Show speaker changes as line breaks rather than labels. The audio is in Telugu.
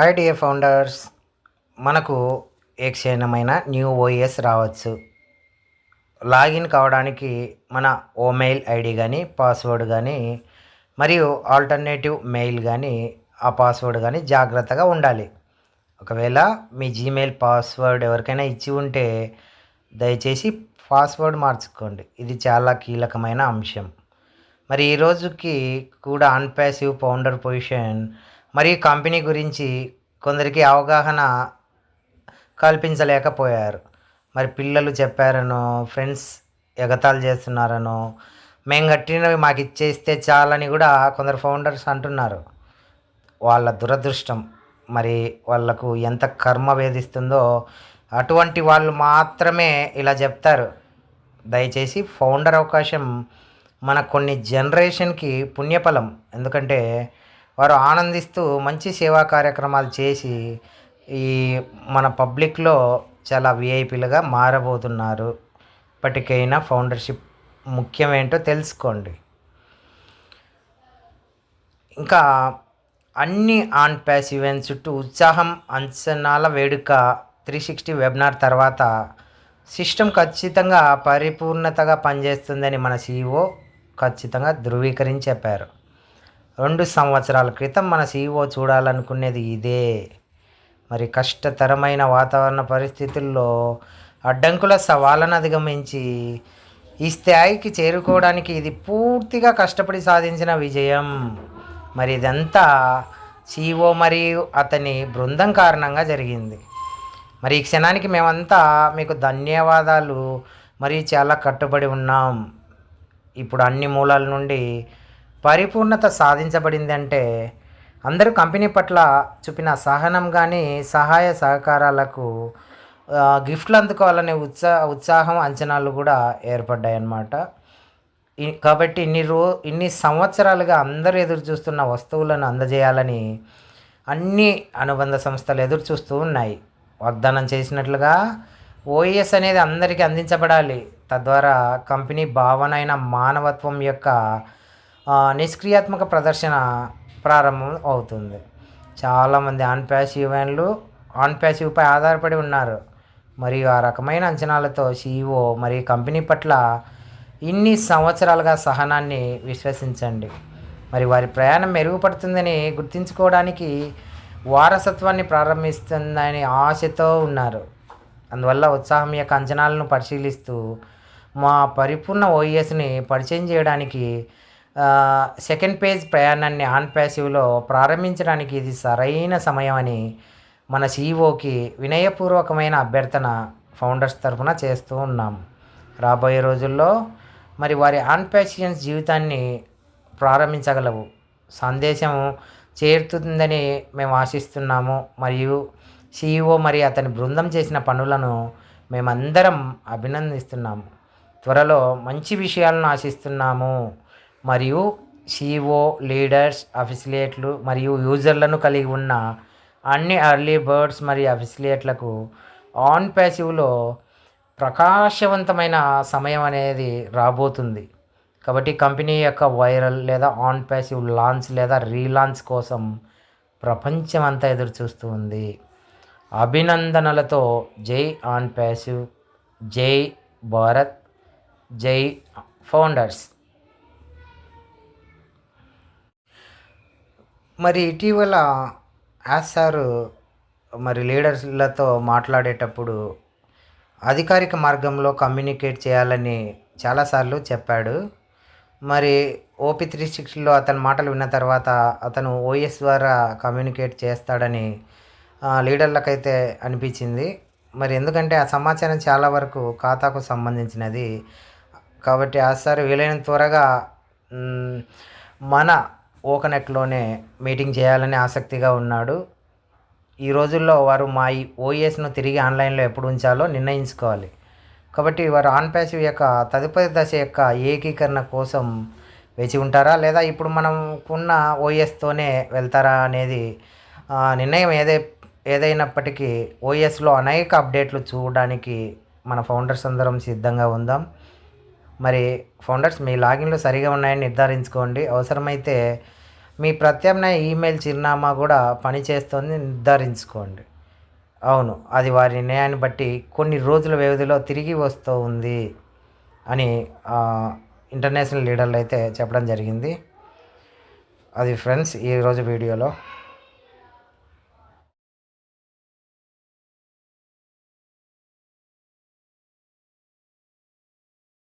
హాయ్ డియర్ ఫౌండర్స్ మనకు ఏ న్యూ ఓఎస్ రావచ్చు. లాగిన్ కావడానికి మన ఓమెయిల్ ఐడి కానీ పాస్వర్డ్ కానీ మరియు ఆల్టర్నేటివ్ మెయిల్ కానీ ఆ పాస్వర్డ్ కానీ జాగ్రత్తగా ఉండాలి. ఒకవేళ మీ జీమెయిల్ పాస్వర్డ్ ఎవరికైనా ఇచ్చి ఉంటే దయచేసి పాస్వర్డ్ మార్చుకోండి. ఇది చాలా కీలకమైన అంశం. మరి ఈ రోజుకి కూడా అన్పాసివ్ ఫౌండర్ పొజిషన్ మరియు కంపెనీ గురించి కొందరికి అవగాహన కల్పించలేకపోయారు. మరి పిల్లలు చెప్పారనో ఫ్రెండ్స్ ఎగతాళి చేస్తున్నారనో మేము కట్టినవి మాకు ఇచ్చేస్తే చాలని కూడా కొందరు ఫౌండర్స్ అంటున్నారు. వాళ్ళ దురదృష్టం. మరి వాళ్ళకు ఎంత కర్మ వేధిస్తుందో అటువంటి వాళ్ళు మాత్రమే ఇలా చెప్తారు. దయచేసి ఫౌండర్ అవకాశం మన కొన్ని జనరేషన్కి పుణ్యఫలం. ఎందుకంటే వారు ఆనందిస్తూ మంచి సేవా కార్యక్రమాలు చేసి ఈ మన పబ్లిక్లో చాలా విఐపీలుగా మారబోతున్నారు. ఇప్పటికైనా ఫౌండర్షిప్ ముఖ్యమేంటో తెలుసుకోండి. ఇంకా అన్ని ఆన్ ప్యాస్ ఈవెంట్స్ చుట్టూ ఉత్సాహం అంచనాల వేడుక త్రీ సిక్స్టీ వెబినార్ తర్వాత సిస్టమ్ ఖచ్చితంగా పరిపూర్ణతగా పనిచేస్తుందని మన సీఈఓ ఖచ్చితంగా ధృవీకరించి చెప్పారు. రెండు సంవత్సరాల క్రితం మన సీఈఓ చూడాలనుకునేది ఇదే. మరి కష్టతరమైన వాతావరణ పరిస్థితుల్లో అడ్డంకుల సవాళ్ళను అధిగమించి ఈ స్థాయికి చేరుకోవడానికి ఇది పూర్తిగా కష్టపడి సాధించిన విజయం. మరి ఇదంతా సీఓ మరియు అతని బృందం కారణంగా జరిగింది. మరి ఈ క్షణానికి మేమంతా మీకు ధన్యవాదాలు. మరి చాలా కట్టుబడి ఉన్నాం. ఇప్పుడు అన్ని మూలాల నుండి పరిపూర్ణత సాధించబడిందంటే అందరూ కంపెనీ పట్ల చూపిన సహనం కానీ సహాయ సహకారాలకు గిఫ్ట్లు అందుకోవాలనే ఉత్సా ఉత్సాహం అంచనాలు కూడా ఏర్పడ్డాయి అన్నమాట కాబట్టి ఇన్ని రో ఇన్ని సంవత్సరాలుగా అందరూ ఎదురు చూస్తున్న వస్తువులను అందజేయాలని అన్ని అనుబంధ సంస్థలు ఎదురు చూస్తూ ఉన్నాయి. వాగ్దానం చేసినట్లుగా ఓఎస్ అనేది అందరికీ అందించబడాలి. తద్వారా కంపెనీ భావన అయిన మానవత్వం యొక్క నిష్క్రియాత్మక ప్రదర్శన ప్రారంభం అవుతుంది. చాలామంది ఆన్ ప్యాసివ్ వ్యాన్లు ఆన్ ప్యాసివ్పై ఆధారపడి ఉన్నారు. మరియు ఆ రకమైన అంచనాలతో సీఈఓ మరియు కంపెనీ పట్ల ఇన్ని సంవత్సరాలుగా సహనాన్ని విశ్వసించండి. మరి వారి ప్రయాణం మెరుగుపడుతుందని గుర్తించుకోవడానికి వారసత్వాన్ని ప్రారంభిస్తుందని ఆశతో ఉన్నారు. అందువల్ల ఉత్సాహం యొక్క అంచనాలను పరిశీలిస్తూ మా పరిపూర్ణ ఓఎస్ని పరిచయం చేయడానికి సెకండ్ పేజ్ ప్రయాణాన్ని ఆన్ ప్యాసివ్లో ప్రారంభించడానికి ఇది సరైన సమయం అని మన సీఈఓకి వినయపూర్వకమైన అభ్యర్థన ఫౌండర్స్ తరఫున చేస్తూ ఉన్నాం. రాబోయే రోజుల్లో మరి వారి ఆన్ ప్యాసియన్స్ జీవితాన్ని ప్రారంభించగలవు. సందేశం చేరుతుందని మేము ఆశిస్తున్నాము. మరియు సీఈఓ మరియు అతని బృందం చేసిన పనులను మేమందరం అభినందిస్తున్నాము. త్వరలో మంచి విషయాలను ఆశిస్తున్నాము. మరియు సిఓ లీడర్స్ అఫిసిలేట్లు మరియు యూజర్లను కలిగి ఉన్న అన్ని అర్లీ బర్డ్స్ మరియు అఫిసిలియేట్లకు ఆన్ ప్యాసివ్లో ప్రకాశవంతమైన సమయం అనేది రాబోతుంది. కాబట్టి కంపెనీ యొక్క వైరల్ లేదా ఆన్ ప్యాసివ్ లాంచ్ లేదా రీలాంచ్ కోసం ప్రపంచం అంతా ఎదురు చూస్తూ ఉంది అభినందనలతో జై ఆన్ ప్యాసివ్ జై భారత్ జై ఫౌండర్స్ మరి ఇటీవల యాజ్ సార్ మరి లీడర్స్లతో మాట్లాడేటప్పుడు అధికారిక మార్గంలో కమ్యూనికేట్ చేయాలని చాలాసార్లు చెప్పాడు. మరి ఓపీ త్రీ సిక్స్టీలో అతని మాటలు విన్న తర్వాత అతను ఓఎస్ ద్వారా కమ్యూనికేట్ చేస్తాడని లీడర్లకైతే అనిపించింది. మరి ఎందుకంటే ఆ సమాచారం చాలా వరకు ఖాతాకు సంబంధించినది. కాబట్టి ఆ సార్ వీలైన త్వరగా మన ఓకనెక్లోనే మీటింగ్ చేయాలని ఆసక్తిగా ఉన్నాడు. ఈ రోజుల్లో వారు మా ఈ ఓఎస్ను తిరిగి ఆన్లైన్లో ఎప్పుడు ఉంచాలో నిర్ణయించుకోవాలి. కాబట్టి వారు ఆన్ ప్యాసివ్ యొక్క తదుపరి దశ యొక్క ఏకీకరణ కోసం వేచి ఉంటారా? లేదా ఇప్పుడు మనం ఉన్న ఓఎస్తోనే వెళ్తారా అనేది నిర్ణయం ఏదై ఏదైనప్పటికీ ఓఎస్లో అనేక అప్డేట్లు చూడడానికి మన ఫౌండర్స్ అందరం సిద్ధంగా ఉందాం. మరి ఫౌండర్స్ మీ లాగిన్లు సరిగా ఉన్నాయని నిర్ధారించుకోండి. అవసరమైతే మీ ప్రత్యామ్నాయ ఈమెయిల్ చిరునామా కూడా పనిచేస్తుంది నిర్ధారించుకోండి. అవును అది వారి నిర్ణయాన్ని బట్టి కొన్ని రోజుల వ్యవధిలో తిరిగి వస్తూ ఉంది అని ఇంటర్నేషనల్ లీడర్లు అయితే చెప్పడం జరిగింది. అది ఫ్రెండ్స్ ఈరోజు వీడియోలో